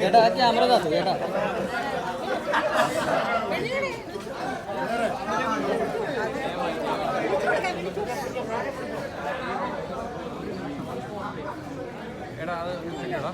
এটা আছে আমরা যাবো এটা അത് ശരിയാടാ